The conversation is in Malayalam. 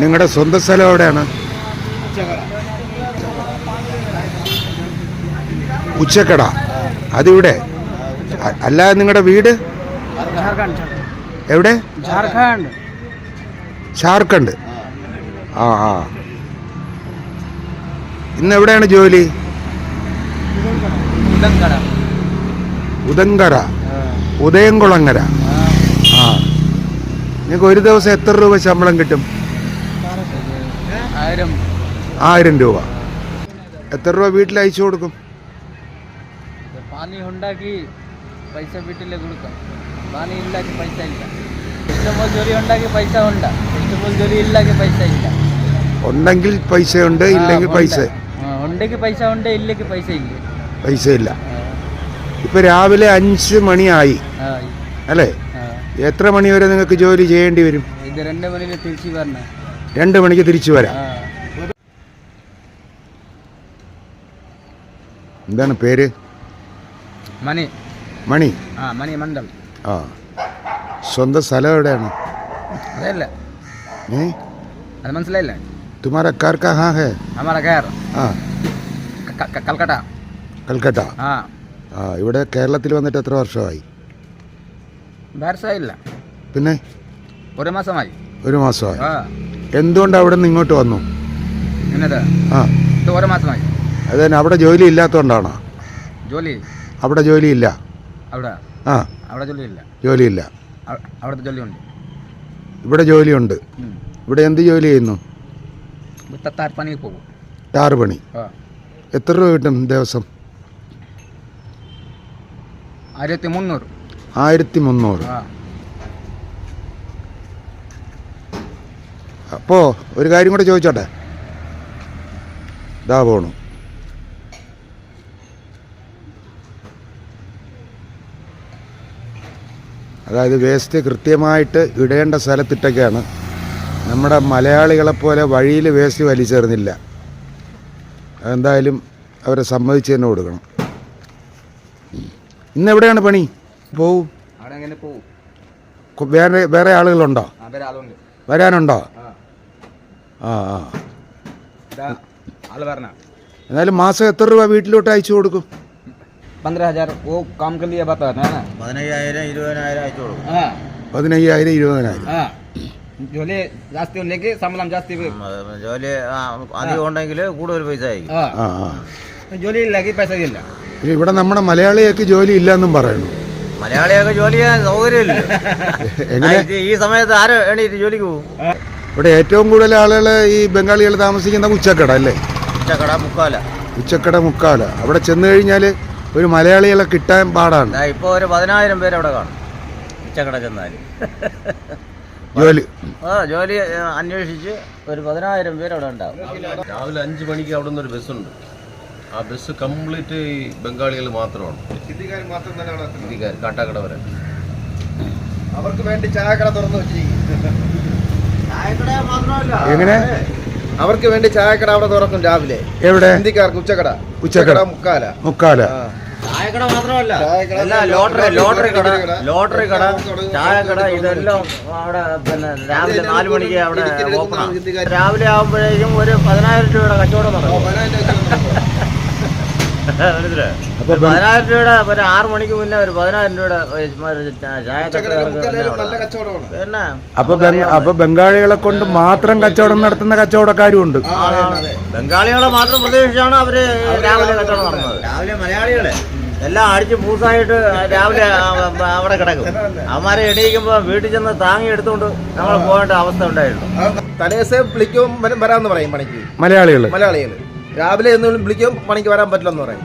നിങ്ങളുടെ സ്വന്തം സ്ഥലം എവിടെയാണ്? ഉച്ചക്കട. അതിവിടെ. അല്ല നിങ്ങളുടെ വീട്? എവിടെ? ജാർഖണ്ഡ്. ജാർഖണ്ഡ്. ആ ആ. ഇന്ന് എവിടെയാണ് ജോലി? ഉദങ്കര ഉദയംകുളങ്ങര. ആ. നിങ്ങൾക്ക് ഒരു ദിവസം എത്ര രൂപ ശമ്പളം കിട്ടും? ആയിരം. രൂപ. എത്ര രൂപ വീട്ടിൽ അയച്ചു കൊടുക്കും? പാനി ഉണ്ടാക്കി പൈസ കൊടുക്കാം. പാനി പൈസ ഇല്ല. ഇഷ്ടംപോലെ ജോലി ഉണ്ടാക്കി പൈസ ഉണ്ട്. ഇഷ്ടംപോലെ ജോലി ഇല്ലാക്കി പൈസ ഇല്ല. ഉണ്ടെങ്കിൽ ഉണ്ട് ഇല്ലെങ്കിൽ പൈസ. ഉണ്ടെങ്കിൽ പൈസ ഉണ്ട് ഇല്ലെങ്കിൽ പൈസ ഇല്ല. പൈസ ഇല്ല. ഇപ്പൊ രാവിലെ അഞ്ച് മണിയായി. അല്ലേ? എത്ര മണി വരെ നിങ്ങൾക്ക് ജോലി ചെയ്യേണ്ടി വരും? ഇത് രണ്ട് മണിയിൽ തിരിച്ചു വരണം. രണ്ട് മണിക്ക് തിരിച്ചു വരാം ആ. എന്താണ് പേര്? മണി. മണി. ആ മണി മണ്ഡൽ ആ. സ്വന്തം സ്ഥലം എവിടെയാണ്? അതല്ല ഏ? അത് മനസ്സിലായില്ല? തുമാരാ കാർ കഹാ ഹേ ഹമാര കാർ ആ കൽക്കട്ട. കൽക്കട്ട. ആ. ആ ഇവിടെ കേരളത്തിൽ വന്നിട്ട് എത്ര വർഷമായി? വർഷമായില്ല പിന്നെ? ഒരു മാസമായി. ഒരു മാസമായി. ആ. എന്തുകൊണ്ട് അവിടെ നിന്ന് ഇങ്ങോട്ട് വന്നു? എന്നതാ ആ. ഒരു മാസമായി. അത് തന്നെ അവിടെ ജോലി ഇല്ലാത്തതുകൊണ്ടാണോ ജോലി? അവിടെ ജോലിയില്ല. അവിടെ? ആ. അവിടെ ജോലിയില്ല. ജോലിയില്ല. അവ- അവിടുത്തെ ജോലിയുണ്ട്. ഇവിടെ ജോലിയുണ്ട്. ഇവിടെ എന്ത് ജോലി ചെയ്യുന്നു? പണി പോകും. ടാറ് പണി. എത്ര രൂപ കിട്ടും ദിവസം? ആയിരത്തി മുന്നൂറ് ആയിരത്തി മുന്നൂറ് അപ്പോൾ ഒരു കാര്യം കൂടെ ചോദിച്ചോട്ടെ? ഇതാ പോണു. അതായത് വേസ്റ്റ് കൃത്യമായിട്ട് ഇടേണ്ട സ്ഥലത്തിട്ടൊക്കെയാണ്. നമ്മുടെ മലയാളികളെപ്പോലെ വഴിയിൽ വേസ്റ്റ് വലിച്ചെറിഞ്ഞില്ല എന്തായാലും അവരെ സമ്മതിച്ച് തന്നെ കൊടുക്കണം. ഇന്ന് എവിടെയാണ് പണി? പോവും. വേറെ വേറെ ആളുകളുണ്ടോ? വരാനുണ്ടോ? ആ. ആ എന്നാലും മാസം എത്ര രൂപ വീട്ടിലോട്ട് അയച്ചു കൊടുക്കും? പന്ത്രണ്ടായിരം ഓ കാംകല്ലി പത്താണ് പതിനയ്യായിരം ഇരുപതിനായിരം അയച്ചു കൊടുക്കും പതിനയ്യായിരം ഇരുപതിനായിരം. ജോലി ജാസ്തി ഉണ്ടെങ്കിൽ ശമ്പളം ജാസ്തി ജോലി അധികം ഉണ്ടെങ്കിൽ കൂടുതൽ പൈസ ആയിരിക്കും. ജോലി ഇല്ല പൈസ ഇല്ല. ഇവിടെ നമ്മുടെ മലയാളിയൊക്കെ ജോലി ഇല്ലെന്നും പറയുന്നു. മലയാളിയൊക്കെ ജോലി ചെയ്യാൻ സൗകര്യമില്ല. ഈ സമയത്ത് ആരും എണീറ്റ് ജോലിക്ക് പോകും. ഇവിടെ ഏറ്റവും കൂടുതൽ ആളുകൾ ഈ ബംഗാളികൾ താമസിക്കുന്ന ഉച്ചക്കട അല്ലേ? ഉച്ചക്കട മുക്കാല. ഉച്ചക്കട മുക്കാല. അവിടെ ചെന്ന് കഴിഞ്ഞാൽ ഒരു മലയാളികളെ കിട്ടാൻ പാടാണ്. ഇപ്പൊ ഒരു പതിനായിരം പേര് അവിടെ കാണും. ഉച്ചക്കട ചെന്നാൽ ജോലി. ആ ജോലി അന്വേഷിച്ച് ഒരു പതിനായിരം പേര് അവിടെ ഉണ്ടാവും. രാവിലെ അഞ്ച് മണിക്ക് അവിടെ നിന്ന് ഒരു ബസ്സുണ്ട്. ആ ബസ് കംപ്ലീറ്റ് ഈ ബംഗാളികൾ മാത്രമാണ്. ഹിന്ദിക്കാർ കാട്ടാക്കട വരെ. അവർക്ക് വേണ്ടി ചായക്കട തുറന്നു വെച്ചിരിക്കും എങ്ങനെ? അവർക്ക് വേണ്ടി ചായക്കട അവിടെ തുറക്കും രാവിലെ. എവിടെ? ഹിന്ദിക്കാർക്ക് ഉച്ചക്കട. ഉച്ചക്കട. മുക്കാല. മുക്കാല. ചായക്കട മാത്രമല്ല. ലോട്ടറി ലോട്ടറി കട ലോട്ടറി കട കട, ചായക്കട ഇതെല്ലാം അവിടെ പിന്നെ രാവിലെ നാല് മണിക്ക് അവിടെ ഓപ്പൺ. രാവിലെ ആകുമ്പോഴേക്കും ഒരു പതിനായിരം രൂപയുടെ കച്ചവടം നടക്കും. പതിനായിരം രൂപയുടെ ഒരു ആറ് മണിക്ക് മുന്നേ ഒരു പതിനായിരം രൂപയുടെ അപ്പൊ അപ്പൊ ബംഗാളികളെ കൊണ്ട് മാത്രം കച്ചവടം നടത്തുന്ന കച്ചവടക്കാരും ഉണ്ട് ബംഗാളികളെ മാത്രം പ്രതീക്ഷിച്ചാണ് അവർ രാവിലെ കച്ചവടം നടന്നത് രാവിലെ മലയാളികളെ. എല്ലാം അടിച്ച് പൂസായിട്ട് രാവിലെ അവിടെ കിടക്കും. അവന്മാരെ എണീക്കുമ്പോ വീട്ടിൽ ചെന്ന് താങ്ങി എടുത്തുകൊണ്ട് നമ്മൾ പോകേണ്ട അവസ്ഥ ഉണ്ടായിരുന്നു. തലേസേ വിളിക്കും വരും- വരാന്ന് പറയും പണിക്ക്. മലയാളികൾ മലയാളികൾ രാവിലെ എന്തെങ്കിലും വിളിക്കും പണിക്ക് വരാൻ പറ്റില്ലെന്ന് പറയും.